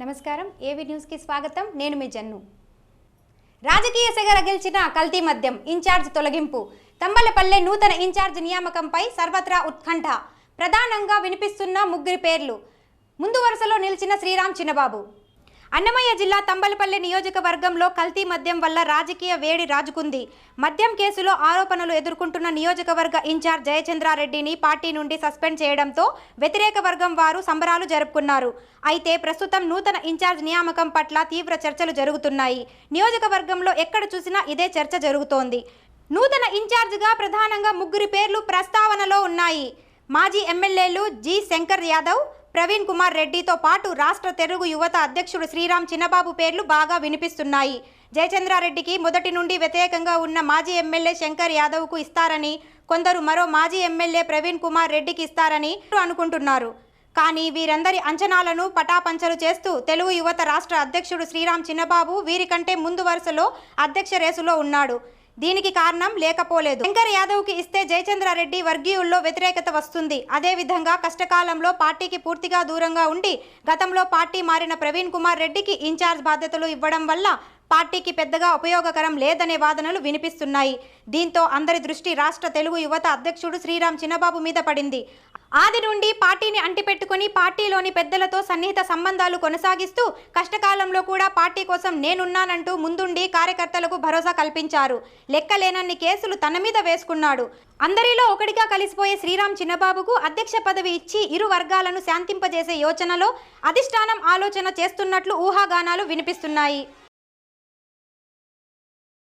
నమస్కారం. ఏవి న్యూస్కి స్వాగతం? నేను మీ జన్ను. రాజకీయ సెగర గెలిచిన కల్తీ మద్యం ఇన్ఛార్జ్ తొలగింపు. తంబలపల్లె నూతన ఇన్ఛార్జ్ నియామకంపై సర్వత్రా ఉత్కంఠ. ప్రధానంగా వినిపిస్తున్న ముగ్గురి పేర్లు. ముందు వరుసలో నిలిచిన శ్రీరామ్ చిన్నబాబు. అన్నమయ్య జిల్లా తంబలపల్లి నియోజకవర్గంలో కల్తీ మద్యం వల్ల రాజకీయ వేడి రాజుకుంది. మద్యం కేసులో ఆరోపణలు ఎదుర్కొంటున్న నియోజకవర్గ ఇన్ఛార్జ్ జయచంద్రారెడ్డిని పార్టీ నుండి సస్పెండ్ చేయడంతో వ్యతిరేక వర్గం వారు సంబరాలు జరుపుకున్నారు. అయితే ప్రస్తుతం నూతన ఇన్ఛార్జ్ నియామకం పట్ల తీవ్ర చర్చలు జరుగుతున్నాయి. నియోజకవర్గంలో ఎక్కడ చూసినా ఇదే చర్చ జరుగుతోంది. నూతన ఇన్ఛార్జ్గా ప్రధానంగా ముగ్గురి పేర్లు ప్రస్తావనలో ఉన్నాయి. మాజీ ఎమ్మెల్యేలు జి శంకర్ యాదవ్ ప్రవీణ్ కుమార్ రెడ్డితో పాటు రాష్ట్ర తెలుగు యువత అధ్యక్షుడు శ్రీరామ్ చిన్నబాబు పేర్లు బాగా వినిపిస్తున్నాయి. జయచంద్రారెడ్డికి మొదటి నుండి వ్యతిరేకంగా ఉన్న మాజీ ఎమ్మెల్యే శంకర్ యాదవ్కు ఇస్తారని కొందరు మరో మాజీ ఎమ్మెల్యే ప్రవీణ్ కుమార్ రెడ్డికి ఇస్తారని అనుకుంటున్నారు. కానీ వీరందరి అంచనాలను పటాపంచలు చేస్తూ తెలుగు యువత రాష్ట్ర అధ్యక్షుడు శ్రీరామ్ చిన్నబాబు వీరికంటే ముందు వరుసలో అధ్యక్ష రేసులో ఉన్నాడు. దీనికి కారణం లేకపోలేదు. శంకర్ యాదవ్కి ఇస్తే జయచంద్రారెడ్డి వర్గీయుల్లో వ్యతిరేకత వస్తుంది. అదేవిధంగా కష్టకాలంలో పార్టీకి పూర్తిగా దూరంగా ఉండి గతంలో పార్టీ మారిన ప్రవీణ్ కుమార్ రెడ్డికి ఇన్ఛార్జ్ బాధ్యతలు ఇవ్వడం వల్ల పార్టీకి పెద్దగా ఉపయోగకరం లేదనే వాదనలు వినిపిస్తున్నాయి. దీంతో అందరి దృష్టి రాష్ట్ర తెలుగు యువత అధ్యక్షుడు శ్రీరామ్ చిన్నబాబు మీద పడింది. ఆది నుండి పార్టీని అంటిపెట్టుకుని పార్టీలోని పెద్దలతో సన్నిహిత సంబంధాలు కొనసాగిస్తూ కష్టకాలంలో కూడా పార్టీ కోసం నేనున్నానంటూ ముందుండి కార్యకర్తలకు భరోసా కల్పించారు. లెక్కలేనన్ని కేసులు తన మీద వేసుకున్నాడు. అందరిలో ఒకటిగా కలిసిపోయే శ్రీరామ్ చిన్నబాబుకు అధ్యక్ష పదవి ఇచ్చి ఇరు వర్గాలను శాంతింపజేసే యోచనలో అధిష్టానం ఆలోచన చేస్తున్నట్లు ఊహాగానాలు వినిపిస్తున్నాయి.